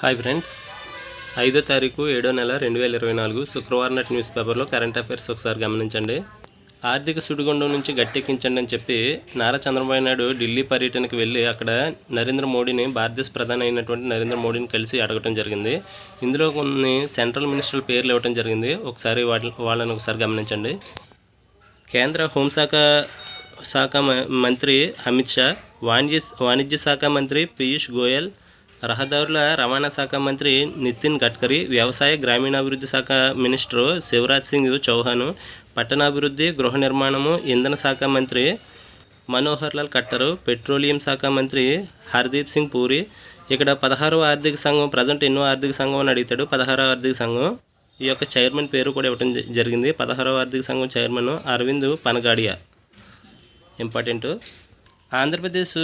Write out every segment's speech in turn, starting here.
Hi friends ఐదో తారీఖు ఏడో నెల రెండు వేల ఇరవై నాలుగు శుక్రవారం నాటి న్యూస్ పేపర్లో కరెంట్ అఫైర్స్ ఒకసారి గమనించండి. ఆర్థిక సుడిగుండం నుంచి గట్టెక్కించండి అని చెప్పి నారా చంద్రబాబు నాయుడు ఢిల్లీ పర్యటనకు వెళ్ళి అక్కడ నరేంద్ర మోడీని భారతదేశ ప్రధాని అయినటువంటి నరేంద్ర మోడీని కలిసి అడగటం జరిగింది. ఇందులో కొన్ని సెంట్రల్ మినిస్టర్ల పేర్లు ఇవ్వడం జరిగింది. ఒకసారి వాళ్ళ వాళ్ళని ఒకసారి గమనించండి. కేంద్ర హోంశాఖ శాఖ మంత్రి అమిత్ షా వాణిజ్య వాణిజ్య శాఖ మంత్రి పీయూష్ గోయల్ రహదారుల రవాణా శాఖ మంత్రి నితిన్ గడ్కరీ వ్యవసాయ గ్రామీణాభివృద్ధి శాఖ మినిస్టర్ శివరాజ్ సింగ్ చౌహాన్ పట్టణాభివృద్ధి గృహ నిర్మాణము ఇంధన శాఖ మంత్రి మనోహర్ లాల్ కట్టరు పెట్రోలియం శాఖ మంత్రి హర్దీప్ సింగ్ పూరి. ఇక్కడ పదహారవ ఆర్థిక సంఘం ప్రజెంట్ ఎన్నో ఆర్థిక సంఘం అని అడుగుతాడు. పదహారవ ఆర్థిక సంఘం ఈ యొక్క చైర్మన్ పేరు కూడా ఇవ్వడం జరిగింది. పదహారవ ఆర్థిక సంఘం చైర్మన్ అరవింద్ పనగాడియా. ఇంపార్టెంట్. ఆంధ్రప్రదేశ్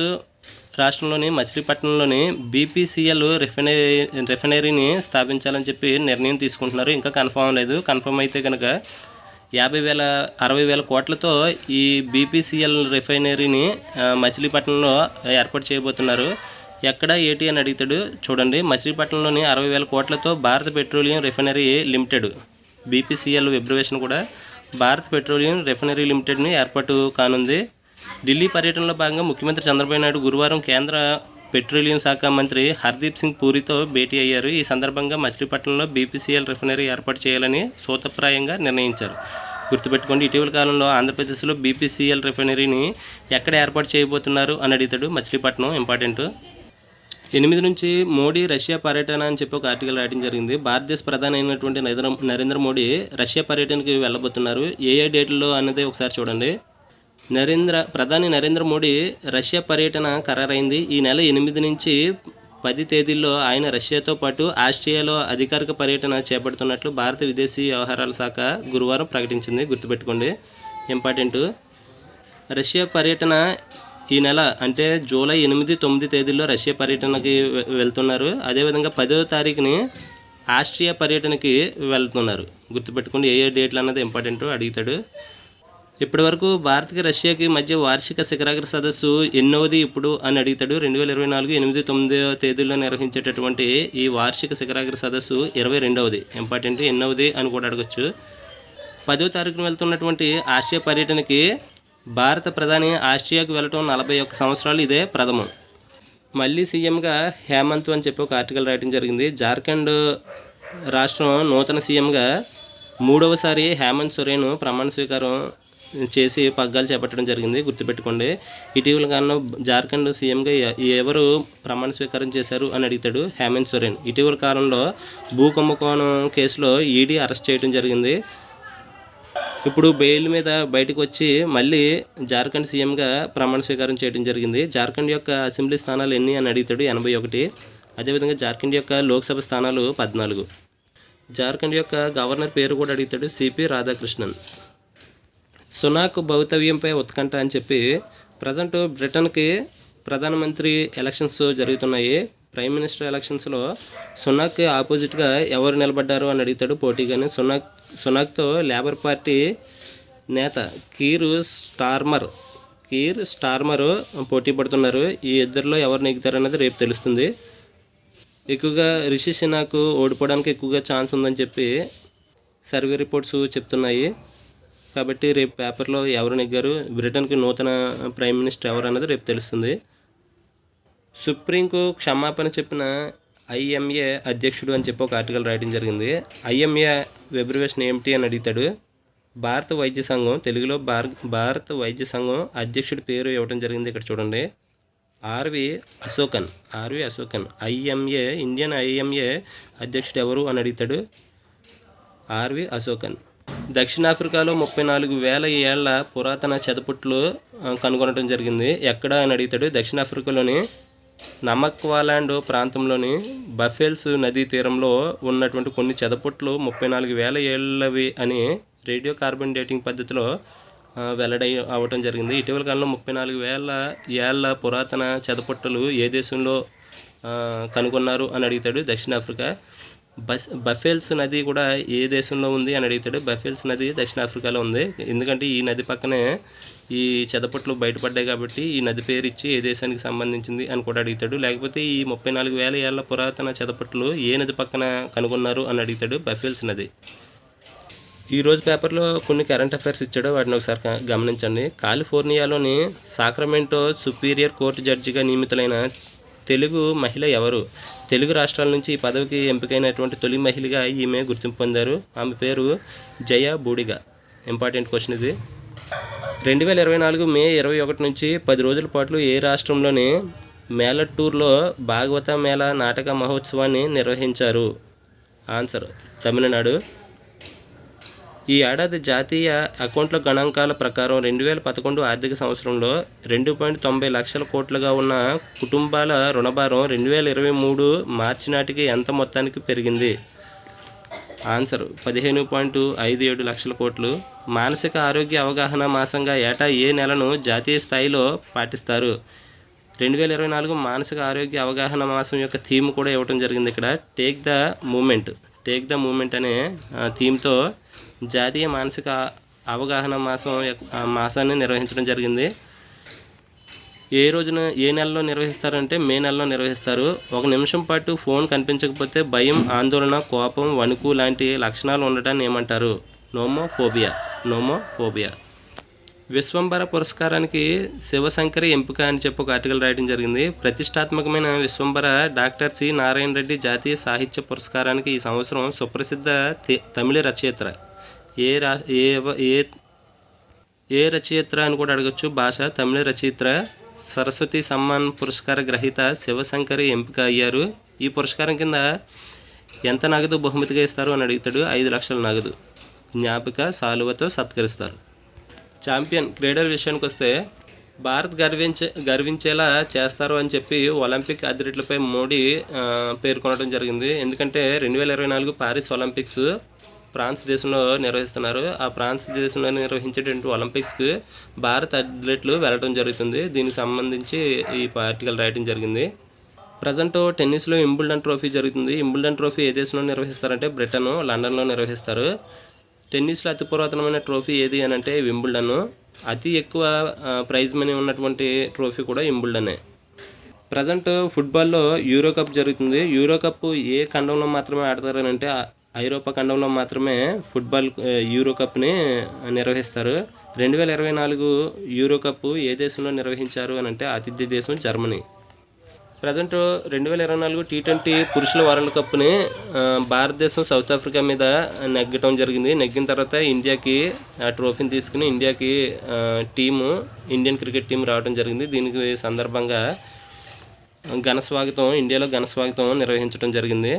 రాష్ట్రంలోని మచిలీపట్నంలోని బీపీసీఎల్ రిఫైనరీ రిఫైనరీని స్థాపించాలని చెప్పి నిర్ణయం తీసుకుంటున్నారు. ఇంకా కన్ఫర్మ్ లేదు. కన్ఫర్మ్ అయితే కనుక యాభై వేల అరవై వేల కోట్లతో ఈ బీపీసీఎల్ రిఫైనరీని మచిలీపట్నంలో ఏర్పాటు చేయబోతున్నారు. ఎక్కడ ఏటి అని అడుగుతాడు చూడండి. మచిలీపట్నంలోని అరవై వేల కోట్లతో Bharat petroleum refinery limited BPCL విబ్రవేషన్ కూడా భారత్ పెట్రోలియం రిఫైనరీ లిమిటెడ్ని ఏర్పాటు కానుంది. ఢిల్లీ పర్యటనలో భాగంగా ముఖ్యమంత్రి చంద్రబాబు నాయుడు గురువారం కేంద్ర పెట్రోలియం శాఖ మంత్రి హర్దీప్ సింగ్ పూరితో భేటీ అయ్యారు. ఈ సందర్భంగా మచిలీపట్నంలో బీపీసీఎల్ రిఫైనరీ ఏర్పాటు చేయాలని సూతప్రాయంగా నిర్ణయించారు. గుర్తుపెట్టుకోండి ఇటీవల కాలంలో ఆంధ్రప్రదేశ్లో బీపీసీఎల్ రిఫైనరీని ఎక్కడ ఏర్పాటు చేయబోతున్నారు అని అడుగుతాడు మచిలీపట్నం ఇంపార్టెంట్. ఎనిమిది నుంచి మోడీ రష్యా పర్యటన అని చెప్పి ఒక ఆర్టికల్ రాయడం జరిగింది. భారతదేశ ప్రధాని అయినటువంటి నరేంద్ర నరేంద్ర మోడీ రష్యా పర్యటనకి వెళ్ళబోతున్నారు. ఏ ఏ డేట్లో అన్నది ఒకసారి చూడండి. నరేంద్ర ప్రధాని నరేంద్ర మోడీ రష్యా పర్యటన ఖరారైంది. ఈ నెల ఎనిమిది నుంచి పది తేదీల్లో ఆయన రష్యాతో పాటు ఆస్ట్రియాలో అధికారిక పర్యటన చేపడుతున్నట్లు భారత విదేశీ వ్యవహారాల శాఖ గురువారం ప్రకటించింది. గుర్తుపెట్టుకోండి ఇంపార్టెంట్. రష్యా పర్యటన ఈ నెల అంటే జూలై ఎనిమిది తొమ్మిది తేదీల్లో రష్యా పర్యటనకి వెళ్తున్నారు. అదేవిధంగా పదో తారీఖుని ఆస్ట్రియా పర్యటనకి వెళ్తున్నారు. గుర్తుపెట్టుకోండి ఏ ఏ డేట్లు అన్నది ఇంపార్టెంట్ అడుగుతాడు. ఇప్పటివరకు భారత్కి రష్యాకి మధ్య వార్షిక శిఖరాగ్ర సదస్సు ఎన్నోది ఇప్పుడు అని అడుగుతాడు. రెండు వేల ఇరవై నాలుగు ఎనిమిది తొమ్మిదో తేదీల్లో నిర్వహించేటటువంటి ఈ వార్షిక శిఖరాగ్ర సదస్సు ఇరవై రెండవది. ఇంపార్టెంట్ ఎన్నోది అని కూడా అడగచ్చు. పదో తారీఖున వెళ్తున్నటువంటి ఆస్ట్రియా పర్యటనకి భారత ప్రధాని ఆస్ట్రియాకు వెళ్ళటం నలభై ఒక్క సంవత్సరాలు ఇదే ప్రథమం. మళ్ళీ సీఎంగా హేమంత్ అని చెప్పి ఒక ఆర్టికల్ రాయడం జరిగింది. జార్ఖండ్ రాష్ట్రం నూతన సీఎంగా మూడవసారి హేమంత్ సొరేన్ ప్రమాణ స్వీకారం చేసి పగ్గాలు చేపట్టడం జరిగింది గుర్తుపెట్టుకోండి. ఇటీవల కాలంలో జార్ఖండ్ సీఎంగా ఎవరు ప్రమాణ స్వీకారం చేశారు అని అడుగుతాడు హేమంత్ సోరెన్. ఇటీవల కాలంలో భూ కుంభకోణం కేసులో ఈడీ అరెస్ట్ చేయడం జరిగింది. ఇప్పుడు బెయిల్ మీద బయటకు వచ్చి మళ్ళీ జార్ఖండ్ సీఎంగా ప్రమాణ స్వీకారం చేయడం జరిగింది. జార్ఖండ్ యొక్క అసెంబ్లీ స్థానాలు ఎన్ని అని అడుగుతాడు ఎనభై ఒకటి. అదేవిధంగా జార్ఖండ్ యొక్క లోక్సభ స్థానాలు పద్నాలుగు. జార్ఖండ్ యొక్క గవర్నర్ పేరు కూడా అడుగుతాడు సిపి రాధాకృష్ణన్. సునాక్ భవితవ్యంపై ఉత్కంఠ అని చెప్పి ప్రజెంట్ బ్రిటన్కి ప్రధానమంత్రి ఎలక్షన్స్ జరుగుతున్నాయి. ప్రైమ్ మినిస్టర్ ఎలక్షన్స్లో సునాక్ ఆపోజిట్గా ఎవరు నిలబడ్డారు అని అడుగుతాడు పోటీగానే సునాక్ సునాక్తో లేబర్ పార్టీ నేత కీరు స్టార్మర్ కీర్ స్టార్మర్ పోటీ పడుతున్నారు. ఈ ఇద్దరిలో ఎవరు నెగ్గుతారు రేపు తెలుస్తుంది. ఎక్కువగా రిషి సినాకు ఓడిపోవడానికి ఎక్కువగా ఛాన్స్ ఉందని చెప్పి సర్వే రిపోర్ట్స్ చెప్తున్నాయి. కాబట్టి రేపు పేపర్లో ఎవరు నెగ్గారు? బ్రిటన్కి నూతన ప్రైమ్ మినిస్టర్ ఎవరు అన్నది రేపు తెలుస్తుంది. సుప్రీంకు క్షమాపణ చెప్పిన ఐఎంఏ అధ్యక్షుడు అని చెప్పి ఒక ఆర్టికల్ రాయడం జరిగింది. ఐఎంఏ వెబ్రివేషన్ ఏమిటి అని అడుగుతాడు. భారత వైద్య సంఘం తెలుగులో భార భారత వైద్య సంఘం అధ్యక్షుడి పేరు ఇవ్వడం జరిగింది ఇక్కడ చూడండి. RV Asokan RV Asokan IMA Indian IMA అధ్యక్షుడు ఎవరు అని అడుగుతాడు? ఆర్వి అశోకన్. దక్షిణాఫ్రికాలో ముప్పై నాలుగు వేల ఏళ్ళ పురాతన చెదపుట్లు కనుగొనడం జరిగింది. ఎక్కడ అని అడుగుతాడు దక్షిణాఫ్రికాలోని నమక్వాలాండ్ ప్రాంతంలోని బఫెల్స్ నదీ తీరంలో ఉన్నటువంటి కొన్ని చెదపుట్లు ముప్పై నాలుగు వేల ఏళ్ళవి అని రేడియో కార్బన్ డేటింగ్ పద్ధతిలో వెల్లడై అవ్వటం జరిగింది. ఇటీవల కాలంలో ముప్పై నాలుగు వేల ఏళ్ళ పురాతన చెదపుట్టలు ఏ దేశంలో కనుగొన్నారు అని అడుగుతాడు దక్షిణాఫ్రికా. బస్ బఫెల్స్ నది కూడా ఏ దేశంలో ఉంది అని అడుగుతాడు బఫెల్స్ నది దక్షిణాఫ్రికాలో ఉంది. ఎందుకంటే ఈ నది పక్కనే ఈ చెదపట్లు బయటపడ్డాయి కాబట్టి ఈ నది పేరు ఇచ్చి ఏ దేశానికి సంబంధించింది అని కూడా అడుగుతాడు. లేకపోతే ఈ ముప్పై నాలుగు వేల ఏళ్ళ పురాతన చెదపట్లు ఏ నది పక్కన కనుగొన్నారు అని అడుగుతాడు బఫెల్స్ నది. ఈరోజు పేపర్లో కొన్ని కరెంట్ అఫైర్స్ ఇచ్చాడు. వాటిని ఒకసారి గమనించండి. కాలిఫోర్నియాలోని సాక్రమెంటో సుపీరియర్ కోర్టు జడ్జిగా నియమితులైన తెలుగు మహిళ ఎవరు? తెలుగు రాష్ట్రాల నుంచి ఈ పదవికి ఎంపికైనటువంటి తొలి మహిళగా ఈమె గుర్తింపు పొందారు. ఆమె పేరు జయ బూడిగా. ఇంపార్టెంట్ క్వశ్చన్ ఇది. రెండు వేల ఇరవై నాలుగు మే ఇరవై ఒకటి నుంచి పది రోజుల పాటు ఏ రాష్ట్రంలోని మేలట్టూర్లో భాగవత మేళ నాటక మహోత్సవాన్ని నిర్వహించారు? ఆన్సర్ తమిళనాడు. ఈ ఏడాది జాతీయ అకౌంట్ల గణాంకాల ప్రకారం రెండు వేల పదకొండు ఆర్థిక సంవత్సరంలో రెండు పాయింట్ తొంభై లక్షల కోట్లుగా ఉన్న కుటుంబాల రుణభారం రెండు వేల ఇరవై మూడు మార్చి నాటికి ఎంత మొత్తానికి పెరిగింది? ఆన్సర్ పదిహేను పాయింట్ ఐదు ఏడు లక్షల కోట్లు. మానసిక ఆరోగ్య అవగాహన మాసంగా ఏటా ఏ నెలను జాతీయ స్థాయిలో పాటిస్తారు? రెండు వేల ఇరవై నాలుగు మానసిక ఆరోగ్య అవగాహన మాసం యొక్క థీమ్ కూడా ఇవ్వడం జరిగింది ఇక్కడ. Take the moment. Take the moment అనే ఆ, థీమ్తో జాతీయ మానసిక అవగాహన మాసం యొక్క- మాసాన్ని నిర్వహించడం జరిగింది. ఏ రోజున ఏ నెలలో నిర్వహిస్తారంటే మే నెలలో నిర్వహిస్తారు. ఒక నిమిషం పాటు ఫోన్ కనిపించకపోతే భయం ఆందోళన కోపం వణుకు లాంటి లక్షణాలు ఉండటాన్ని ఏమంటారు? నోమోఫోబియా. నోమోఫోబియా. విశ్వంబర పురస్కారానికి శివశంకరి ఎంపిక అని చెప్పి ఒక ఆర్టికల్ రాయడం జరిగింది. ప్రతిష్టాత్మకమైన విశ్వంబర డాక్టర్ సి. నారాయణ రెడ్డి జాతీయ సాహిత్య పురస్కారానికి ఈ సంవత్సరం సుప్రసిద్ధ తమిళ రచయిత్ర ఏ రా ఏ ఏ ఏ రచయిత్ర అని కూడా అడగచ్చు. భాష తమిళ రచయిత్ర సరస్వతి సమ్మాన్ పురస్కార గ్రహీత శివశంకరి ఎంపిక అయ్యారు. ఈ పురస్కారం కింద ఎంత నగదు బహుమతిగా ఇస్తారు అని అడుగుతాడు. ఐదు లక్షల నగదు. జ్ఞాపిక సాలువతో సత్కరిస్తారు. ఛాంపియన్ క్రీడల విషయానికి వస్తే భారత్ గర్వించే గర్వించేలా చేస్తారు అని చెప్పి ఒలింపిక్ అథ్లెట్లపై మోడీ పేర్కొనడం జరిగింది. ఎందుకంటే రెండు వేల ఇరవై నాలుగు పారిస్ ఒలింపిక్స్ ఫ్రాన్స్ దేశంలో నిర్వహిస్తున్నారు. ఆ ఫ్రాన్స్ దేశంలో నిర్వహించేటువంటి ఒలింపిక్స్కి భారత అథ్లెట్లు వెళ్ళడం జరుగుతుంది. దీనికి సంబంధించి ఈ ఆర్టికల్ రాయడం జరిగింది. ప్రజెంట్ టెన్నిస్లో ఇంబుల్డన్ ట్రోఫీ జరుగుతుంది. ఇంబుల్డన్ ట్రోఫీ ఏ దేశంలో నిర్వహిస్తారంటే బ్రిటన్ లండన్లో నిర్వహిస్తారు. టెన్నిస్లో అతి పురాతనమైన ట్రోఫీ ఏది అని అంటే వింబుల్డన్. అతి ఎక్కువ ప్రైజ్ మనీ ఉన్నటువంటి ట్రోఫీ కూడా ఇంబుల్డనే ప్రజెంట్ ఫుట్బాల్లో యూరో కప్ జరుగుతుంది. యూరో కప్ ఏ ఖండంలో మాత్రమే ఆడతారని అంటే ఐరోపా ఖండంలో మాత్రమే ఫుట్బాల్ యూరో కప్ని నిర్వహిస్తారు. రెండు వేల ఇరవై నాలుగు యూరో కప్ ఏ దేశంలో నిర్వహించారు అని అంటే ఆతిథ్య దేశం జర్మనీ. ప్రజెంట్ రెండు వేల ఇరవై నాలుగు టీ ట్వంటీ పురుషుల వరల్డ్ కప్ని భారతదేశం సౌత్ ఆఫ్రికా మీద నెగ్గటం జరిగింది. నెగ్గిన తర్వాత ఇండియాకి ఆ ట్రోఫీని తీసుకుని ఇండియాకి టీము ఇండియన్ క్రికెట్ టీం రావడం జరిగింది. దీనికి సందర్భంగా ఘన స్వాగతం ఇండియాలో ఘన స్వాగతం నిర్వహించడం జరిగింది.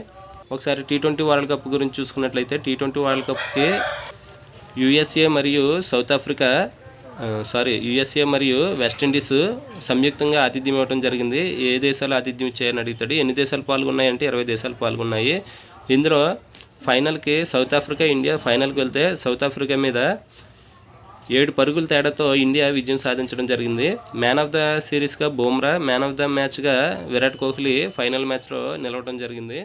ఒకసారి టీ ట్వంటీ వరల్డ్ కప్ గురించి చూసుకున్నట్లయితే టీ ట్వంటీ వరల్డ్ కప్కి యుఎస్ఏ మరియు సౌత్ ఆఫ్రికా సారీ యుఎస్ఏ మరియు వెస్టిండీస్ సంయుక్తంగా ఆతిథ్యం ఇవ్వడం జరిగింది. ఏ దేశాలు ఆతిథ్యం ఇచ్చాయని అడుగుతాడు. ఎన్ని దేశాలు పాల్గొన్నాయంటే ఇరవై దేశాలు పాల్గొన్నాయి. ఇందులో ఫైనల్కి సౌత్ ఆఫ్రికా ఇండియా ఫైనల్కి వెళ్తే సౌత్ ఆఫ్రికా మీద ఏడు పరుగుల తేడాతో ఇండియా విజయం సాధించడం జరిగింది. మ్యాన్ ఆఫ్ ద సిరీస్గా బూమ్రా మ్యాన్ ఆఫ్ ద మ్యాచ్గా విరాట్ కోహ్లీ ఫైనల్ మ్యాచ్లో నిలవడం జరిగింది.